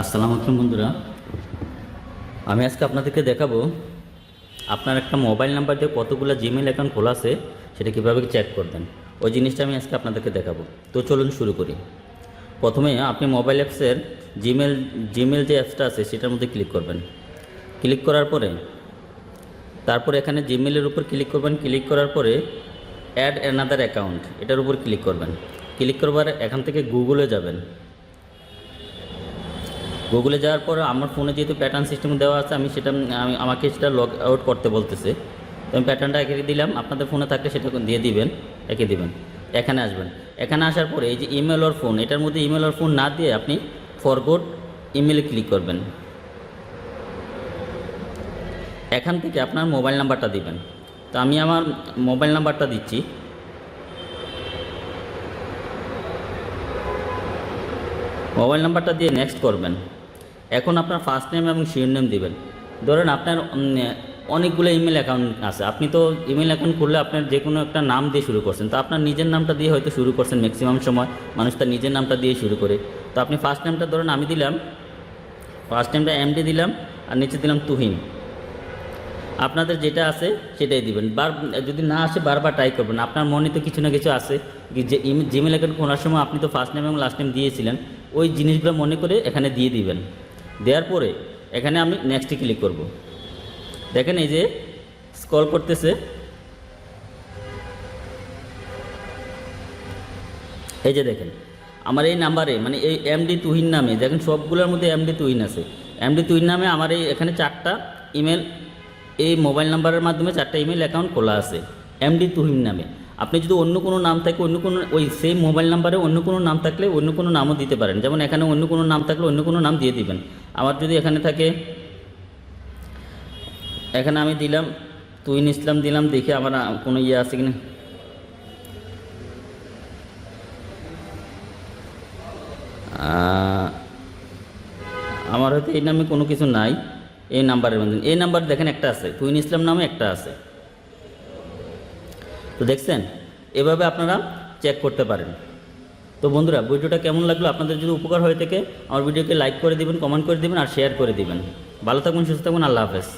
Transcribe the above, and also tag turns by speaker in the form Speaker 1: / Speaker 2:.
Speaker 1: আসসালামু আলাইকুম বন্ধুরা। আমি আজকে আপনাদেরকে দেখাবো আপনার একটা মোবাইল নাম্বার দিয়ে কতগুলো জিমেল অ্যাকাউন্ট খোলা আছে, সেটা কীভাবে চেক করবেন। ওই জিনিসটা আমি আজকে আপনাদেরকে দেখাবো। তো চলুন শুরু করি। প্রথমে আপনি মোবাইল অ্যাপসের জিমেল জিমেল যে অ্যাপসটা আছে, সেটার মধ্যে ক্লিক করবেন। ক্লিক করার পরে, তারপরে এখানে জিমেলের উপর ক্লিক করবেন। ক্লিক করার পরে অ্যাড অ্যানাদার অ্যাকাউন্ট এটার উপর ক্লিক করবেন। ক্লিক করবার এখান থেকে গুগলে যাবেন। গুগলে যাওয়ার পর আমার ফোনে যেহেতু প্যাটার্ন সিস্টেম দেওয়া আছে, আমি সেটা, আমি, আমাকে সেটা লগ আউট করতে বলতেছে। তো আমি প্যাটার্নটা এঁকে দিলাম, আপনাদের ফোনে থাকলে সেটা দিয়ে দিবেন, এঁকে দিবেন, এখানে আসবেন। এখানে আসার পরে এই যে ইমেল ওর ফোন এটার মধ্যে ইমেল ওর ফোন না দিয়ে আপনি ফরগোড ইমেলে ক্লিক করবেন। এখান থেকে আপনার মোবাইল নাম্বারটা দিবেন। তো আমি আমার মোবাইল নাম্বারটা দিচ্ছি। মোবাইল নাম্বারটা দিয়ে নেক্সট করবেন। এখন আপনার ফার্স্ট নেম এবং শিওর নেম দিবেন। ধরেন আপনার অনেকগুলো ইমেল অ্যাকাউন্ট আছে। আপনি তো ইমেল অ্যাকাউন্ট খুললে আপনার যে কোনো একটা নাম দিয়ে শুরু করছেন। তো আপনার নিজের নামটা দিয়ে হয়তো শুরু করছেন ম্যাক্সিমাম সময়। মানুষ তার নিজের নামটা দিয়ে শুরু করে। তো আপনি ফার্স্ট নেমটা ধরেন, আমি দিলাম। ফার্স্ট নেমটা এমডি দিলাম, আর নিচে দিলাম তুহিন। আপনাদের যেটা আছে সেটাই দিবেন। বার, যদি না আসে বারবার ট্রাই করবেন। আপনার মনে তো কিছু না কিছু আছে যে জিমেল অ্যাকাউন্ট খোলার সময় আপনি তো ফার্স্ট নেম এবং লাস্ট নেম দিয়েছিলেন। ওই জিনিসগুলো মনে করে এখানে দিয়ে দিবেন। দেওয়ার পরে এখানে আমি নেক্সটে ক্লিক করব। দেখেন এই যে স্কল করতেছে। এই যে দেখেন, আমার এই নাম্বারে মানে এই এমডি তুহিন নামে, দেখেন সবগুলোর মধ্যে এমডি তুহিন আছে। এমডি তুহিন নামে আমার এই এখানে চারটা ইমেল এই মোবাইল নাম্বারের মাধ্যমে চারটা ইমেল অ্যাকাউন্ট খোলা আছে এমডি তুহিন নামে। আপনি যদি অন্য কোনো নাম থাকে, অন্য কোনো, ওই সেম মোবাইল নাম্বারে অন্য কোনো নাম থাকলে অন্য কোনো নামও দিতে পারেন। যেমন এখানে অন্য কোনো নাম থাকলে অন্য কোনো নাম দিয়ে দিবেন। আমার যদি এখানে থাকে, এখানে আমি দিলাম তুহিন ইসলাম দিলাম, দেখে আমার কোনো ইয়ে আছে কিনা। আমার হয়তো এই নামে কোনো কিছু নাই, এই নাম্বারের মধ্যে। এই নাম্বার দেখেন একটা আছে তুইন ইসলাম নামে একটা আছে। তো দেখছেন, এভাবে আপনারা চেক করতে পারেন। তো বন্ধুরা, ভিডিওটা কেমন লাগল আপনাদের যদি উপকার হয়ে থাকে আমার ভিডিওকে লাইক করে দিবেন কমেন্ট করে দিবেন আর শেয়ার করে দিবেন। ভালো থাকবেন, সুস্থ থাকবেন, আল্লাহ হাফেজ।